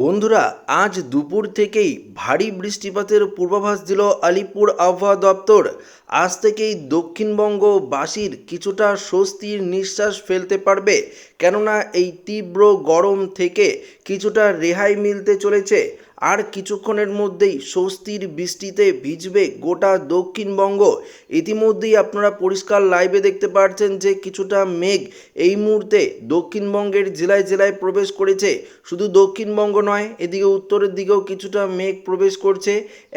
বন্ধুরা, আজ দুপুর থেকেই ভারী বৃষ্টিপাতের পূর্বাভাস দিল আলিপুর আবহাওয়া দপ্তর। আজ থেকেই দক্ষিণবঙ্গবাসীর কিছুটা স্বস্তির নিঃশ্বাস ফেলতে পারবে, কেননা এই তীব্র গরম থেকে কিছুটা রেহাই মিলতে চলেছে। আর কিছুক্ষণের মধ্যেই স্বস্তির বৃষ্টিতে ভিজবে গোটা দক্ষিণবঙ্গ। ইতিমধ্যেই আপনারা পরিষ্কার লাইভে দেখতে পাচ্ছেন যে কিছুটা মেঘ এই মুহূর্তে দক্ষিণবঙ্গের জেলায় জেলায় প্রবেশ করেছে। শুধু দক্ষিণবঙ্গ নয়, এদিকে উত্তরের দিকেও কিছুটা মেঘ প্রবেশ করছে।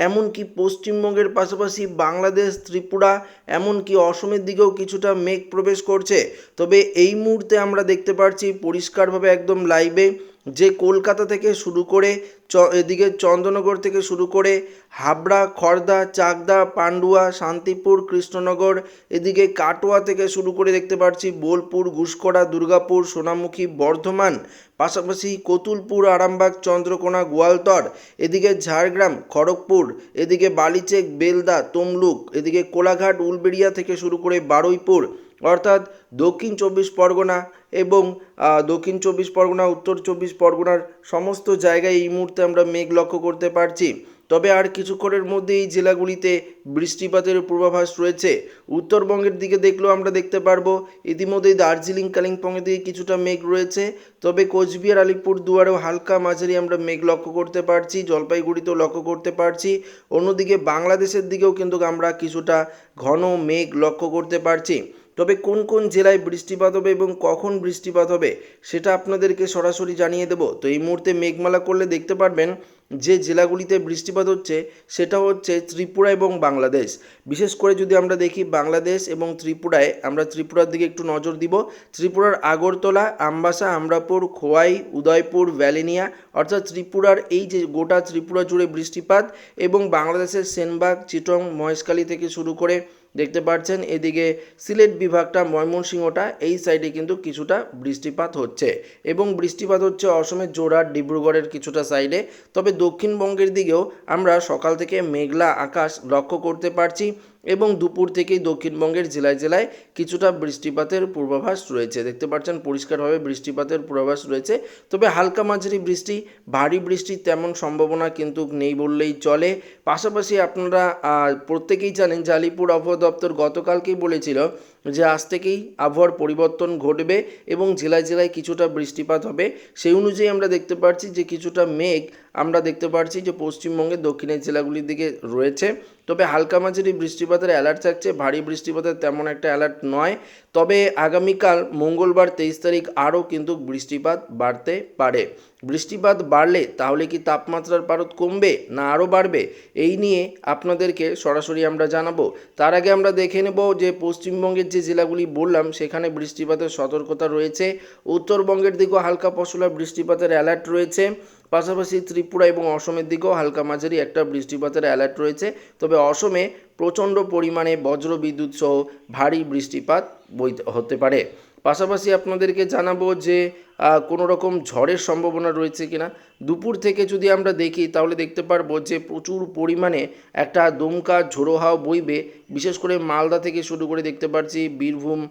এমনকি পশ্চিমবঙ্গের পাশাপাশি বাংলাদেশ, ত্রিপুরা, এমনকি অসমের দিকেও কিছুটা মেঘ প্রবেশ করছে। তবে এই মুহূর্তে আমরা দেখতে পাচ্ছি পরিষ্কারভাবে একদম লাইভে যে কলকাতা থেকে শুরু করে চ, এদিকে চন্দ্রনগর থেকে শুরু করে হাবড়া খড়দা চাকদা, পান্ডুয়া, শান্তিপুর, কৃষ্ণনগর, এদিকে কাটোয়া থেকে শুরু করে দেখতে পাচ্ছি বোলপুর ঘুসকরা দুর্গাপুর, সোনামুখী, বর্ধমান, পাশাপাশি কতুলপুর, আরামবাগ, চন্দ্রকোনা, গোয়ালতর, এদিকে ঝাড়গ্রাম, খড়গপুর, এদিকে বালিচেক, বেলদা, তমলুক, এদিকে কোলাঘাট, উলবেড়িয়া থেকে শুরু করে বারুইপুর অর্থাৎ দক্ষিণ চব্বিশ পরগনা এবং দক্ষিণ চব্বিশ পরগনা, উত্তর চব্বিশ পরগনার সমস্ত জায়গায় এই মুহূর্তে আমরা মেঘ লক্ষ্য করতে পারছি। তবে আর কিছুক্ষণের মধ্যে এই জেলাগুলিতে বৃষ্টিপাতের পূর্বাভাস রয়েছে। উত্তরবঙ্গের দিকে দেখলেও আমরা দেখতে পারব, ইতিমধ্যেই দার্জিলিং, কালিম্পংয়ের দিকে কিছুটা মেঘ রয়েছে। তবে কোচবিহার, আলিপুর দুয়ারেও হালকা মাঝারি আমরা মেঘ লক্ষ্য করতে পারছি, জলপাইগুড়িতেও লক্ষ্য করতে পারছি। অন্যদিকে বাংলাদেশের দিকেও কিন্তু আমরা কিছুটা ঘন মেঘ লক্ষ্য করতে পারছি। তবে কোন কোন জেলায় বৃষ্টিপাত হবে এবং কখন বৃষ্টিপাত হবে, সেটা আপনাদেরকে সরাসরি জানিয়ে দেব। তো এই মুহূর্তে মেঘমালা করলে দেখতে পারবেন যে জেলাগুলিতে বৃষ্টিপাত হচ্ছে, সেটা হচ্ছে ত্রিপুরা এবং বাংলাদেশ। বিশেষ করে যদি আমরা দেখি বাংলাদেশ এবং ত্রিপুরায়, আমরা ত্রিপুরার দিকে একটু নজর দিব। ত্রিপুরার আগরতলা, আমবাসা, আমরাপুর, খোয়াই, উদয়পুর, ভ্যালিনিয়া, অর্থাৎ ত্রিপুরার এই যে গোটা ত্রিপুরা জুড়ে বৃষ্টিপাত এবং বাংলাদেশের সেনবাগ, চিটং, মহেশখালী থেকে শুরু করে দেখতে পাচ্ছেন, এদিকে সিলেট বিভাগটা ময়মনসিংহটা, এই সাইডে কিন্তু কিছুটা বৃষ্টিপাত হচ্ছে এবং বৃষ্টিপাত হচ্ছে অসমের জোড়ার ডিব্রুগড়ের কিছুটা সাইডে। তবে দক্ষিণবঙ্গের দিকেও আমরা সকাল থেকে মেঘলা আকাশ লক্ষ্য করতে পারছি। এবং দুপুর থেকেই দক্ষিণবঙ্গের জেলায় জেলায় কিছুটা বৃষ্টিপাতের পূর্বাভাস রয়েছে। দেখতে পাচ্ছেন, পরিষ্কারভাবে বৃষ্টিপাতের পূর্বাভাস রয়েছে। তবে হালকা মাঝারি বৃষ্টি, ভারী বৃষ্টির তেমন সম্ভাবনা কিন্তু নেই বললেই চলে। পাশাপাশি আপনারা প্রত্যেকেই জানেন যে আলিপুর আবহাওয়া দপ্তর গতকালকেই বলেছিল যে আজ থেকেই আবহাওয়ার পরিবর্তন ঘটবে এবং জেলায় জেলায় কিছুটা বৃষ্টিপাত হবে, সেই অনুযায়ী আমরা দেখতে পাচ্ছি যে কিছুটা মেঘ আমরা দেখতে পাচ্ছি যে পশ্চিমবঙ্গের দক্ষিণের জেলাগুলির দিকে রয়েছে। তবে হালকা মাঝারি বৃষ্টিপাতের অ্যালার্ট থাকছে, ভারী বৃষ্টিপাতের তেমন একটা অ্যালার্ট নয়। তবে আগামীকাল মঙ্গলবার তেইশ তারিখ আরও কিন্তু বৃষ্টিপাত বাড়তে পারে। বৃষ্টিপাত বাড়লে তাহলে কি তাপমাত্রার পারদ কমবে না আরও বাড়বে? এই নিয়ে আপনাদেরকে সরাসরি আমরা জানাব। তার আগে আমরা দেখে নেব যে পশ্চিমবঙ্গের যে জেলাগুলি বললাম, সেখানে বৃষ্টিপাতের সতর্কতা রয়েছে। উত্তরবঙ্গের দিকেও হালকা পশলা বৃষ্টিপাতের অ্যালার্ট রয়েছে। পাশাপাশি ত্রিপুরা এবং অসমের দিকেও হালকা মাঝারি একটা বৃষ্টিপাতের অ্যালার্ট রয়েছে। তবে অসমে প্রচণ্ড পরিমাণে বজ্র বিদ্যুৎ সহ ভারী বৃষ্টিপাত বইতে হতে পারে। পাশাপাশি আপনাদেরকে জানাব যে কোনো রকম ঝড়ের সম্ভাবনা রয়েছে কিনা। দুপুর থেকে যদি আমরা দেখি, তাহলে দেখতে পারব যে, প্রচুর পরিমাণে একটা দমকা ঝোড়ো হাওয়া বইবে। বিশেষ করে মালদা থেকে শুরু করে দেখতে পাচ্ছি বীরভূম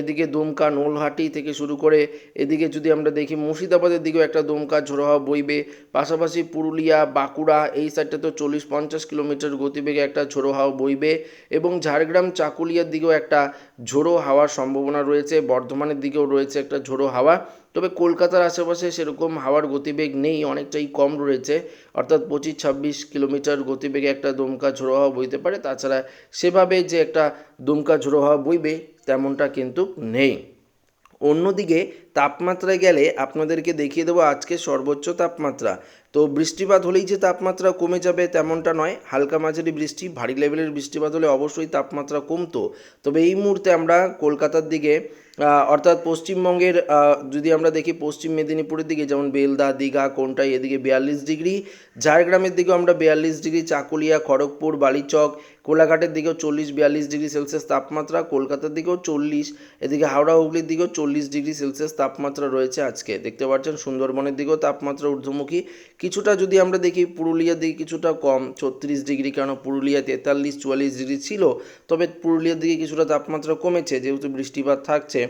এদিকে দমকা নোলহাটি থেকে শুরু করে এদিকে যদি আমরা দেখি, মুর্শিদাবাদের দিকেও একটা দমকা ঝোড়ো হাওয়া বইবে। পাশাপাশি পুরুলিয়া, বাঁকুড়া, এই সাইডটা তো চল্লিশ পঞ্চাশ কিলোমিটার গতিবেগে একটা ঝোড়ো হাওয়া বইবে। এবং ঝাড়গ্রাম, চাকুলিয়ার দিকেও একটা ঝোড়ো হাওয়ার সম্ভাবনা রয়েছে, বর্ধমানের দিকেও রয়েছে একটা ঝোড়ো হাওয়া। তবে কলকাতার আশেপাশে সেরকম হাওয়ার গতিবেগ নেই, অনেকটাই কম রয়েছে। অর্থাৎ পঁচিশ ছাব্বিশ কিলোমিটার গতিবেগে একটা দমকা ঝোড়ো হাওয়া বইতে পারে। তাছাড়া সেভাবে যে একটা দমকা ঝোড়ো হাওয়া বইবে, তেমনটা কিন্তু নেই। অন্যদিকে তাপমাত্রায় গেলে আপনাদেরকে দেখিয়ে দেবো আজকে সর্বোচ্চ তাপমাত্রা। তো বৃষ্টিপাত হলেই যে তাপমাত্রা কমে যাবে তেমনটা নয়, হালকা মাঝারি বৃষ্টি, ভারী লেভেলের বৃষ্টিপাত হলে অবশ্যই তাপমাত্রা কমতো। তবে এই মুহূর্তে আমরা কলকাতার দিকে অর্থাৎ পশ্চিমবঙ্গের যদি আমরা দেখি পশ্চিম মেদিনীপুরের দিকে, যেমন বেলদা, দীঘা, কোনটাই এদিকে বিয়াল্লিশ ডিগ্রি, ঝাড়গ্রামের দিকেও আমরা বিয়াল্লিশ ডিগ্রি, চাকুলিয়া, খড়গপুর, বালিচক, কোলাঘাটের দিকেও চল্লিশ, বিয়াল্লিশ ডিগ্রি সেলসিয়াস তাপমাত্রা, কলকাতার দিকেও চল্লিশ, এদিকে হাওড়া, হুগলির দিকেও চল্লিশ ডিগ্রি সেলসিয়াস তাপমাত্রা রয়েছে আজকে। দেখতে পাচ্ছেন সুন্দরবনের দিকেও তাপমাত্রা ঊর্ধ্বমুখী। কিছুটা যদি আমরা দেখি পুরুলিয়ার দিকে কিছুটা কম, ছত্রিশ ডিগ্রি কেন পুরুলিয়া তেতাল্লিশ চুয়াল্লিশ ডিগ্রি ছিল, তবে পুরুলিয়ার দিকে কিছুটা তাপমাত্রা কমেছে, যেহেতু বৃষ্টিপাত থাকছে।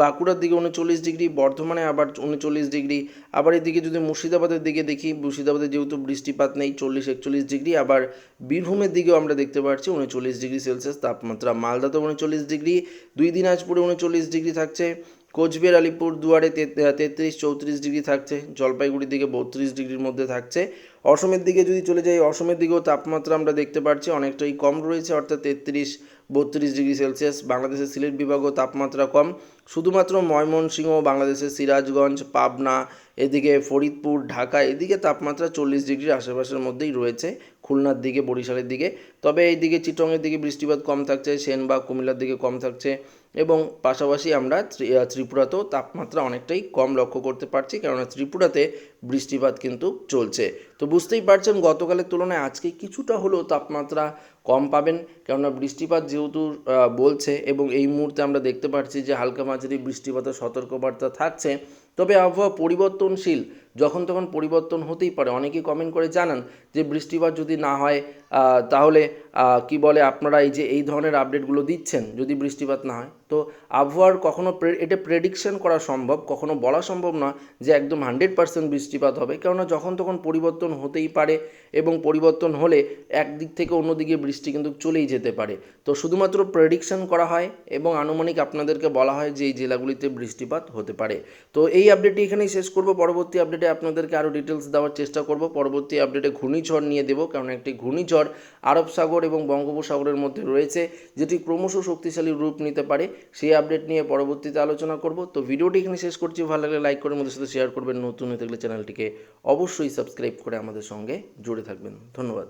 বাঁকুড়ার দিকে উনচল্লিশ ডিগ্রি, বর্ধমানে আবার উনচল্লিশ ডিগ্রি। আবার এদিকে যদি মুর্শিদাবাদের দিকে দেখি, মুর্শিদাবাদে যেহেতু বৃষ্টিপাত নেই, চল্লিশ একচল্লিশ ডিগ্রি। আবার বীরভূমের দিকেও আমরা দেখতে পাচ্ছি উনচল্লিশ ডিগ্রি সেলসিয়াস তাপমাত্রা। মালদাতে উনচল্লিশ ডিগ্রি, দুই দিনাজপুরে উনচল্লিশ ডিগ্রি থাকছে। কোচবিহার, আলিপুর দুয়ারে তেত্রিশ, চৌত্রিশ ডিগ্রি থাকছে, জলপাইগুড়ির দিকে বত্রিশ ডিগ্রির মধ্যে থাকছে। অসমের দিকে যদি চলে যাই, অসমের দিকেও তাপমাত্রা আমরা দেখতে পাচ্ছি অনেকটাই কম রয়েছে, অর্থাৎ তেত্রিশ, বত্রিশ ডিগ্রি সেলসিয়াস। বাংলাদেশের সিলেট বিভাগও তাপমাত্রা কম। শুধুমাত্র ময়মনসিংহ, বাংলাদেশের সিরাজগঞ্জ, পাবনা, এদিকে ফরিদপুর, ঢাকা, এদিকে তাপমাত্রা চল্লিশ ডিগ্রির আশেপাশের মধ্যেই রয়েছে। খুলনার দিকে, বরিশালের দিকে। তবে এই দিকে চিটংয়ের দিকে বৃষ্টিপাত কম থাকছে, সেন বা কুমিল্লার দিকে কম থাকছে এবং পাশাপাশি আমরা ত্রিপুরাতেও তাপমাত্রা অনেকটাই কম লক্ষ্য করতে পারছি, কেননা ত্রিপুরাতে বৃষ্টিপাত কিন্তু চলছে। তো বুঝতেই পারছেন, গতকালের তুলনায় আজকে কিছুটা হলেও তাপমাত্রা কম পাবেন, কেননা বৃষ্টিপাত যেহেতু বলছে এবং এই মুহূর্তে আমরা দেখতে পাচ্ছি যে হালকা মাঝারি বৃষ্টিপাতের সতর্কবার্তা থাকছে। তবে আবহাওয়া পরিবর্তনশীল যখন তখন পরিবর্তন হতেই পারে। অনেকেই কমেন্ট করে জানান যে, বৃষ্টিপাত যদি না হয় তাহলে কি বলে আপনারা এই যে, এই ধরনের আপডেটগুলো দিচ্ছেন যদি বৃষ্টিপাত না হয়? তো আবহাওয়ার কখনো এটা প্রেডিকশন করা সম্ভব, কখনো বলা সম্ভব নয় যে একদম হান্ড্রেড পার্সেন্ট বৃষ্টিপাত হবে। কেননা যখন তখন পরিবর্তন হতেই পারে এবং পরিবর্তন হলে একদিক থেকে অন্যদিকে বৃষ্টি কিন্তু চলেই যেতে পারে। তো শুধুমাত্র প্রেডিকশন করা হয় এবং আনুমানিক আপনাদেরকে বলা হয় যে এই জেলাগুলিতে বৃষ্টিপাত হতে পারে। তো এই আপডেটটি এখানেই শেষ করব। পরবর্তী আপডেটে আপনাদেরকে আরও ডিটেলস দেওয়ার চেষ্টা করব। পরবর্তী আপডেটে ঘূর্ণিঝড় নিয়ে দেবো কারণ একটি ঘূর্ণিঝড় আরব সাগর এবং বঙ্গোপসাগরের মধ্যে রয়েছে, যেটি ক্রমশ শক্তিশালী রূপ নিতে পারে। সেই আপডেট নিয়ে পরবর্তীতে আলোচনা করব। তো ভিডিওটি এখানে শেষ করছি। ভালো লাগলে লাইক করে আমাদের সাথে শেয়ার করবেন। নতুন হয়ে থাকলে চ্যানেলটিকে অবশ্যই সাবস্ক্রাইব করে আমাদের সঙ্গে জুড়ে থাকবেন। ধন্যবাদ।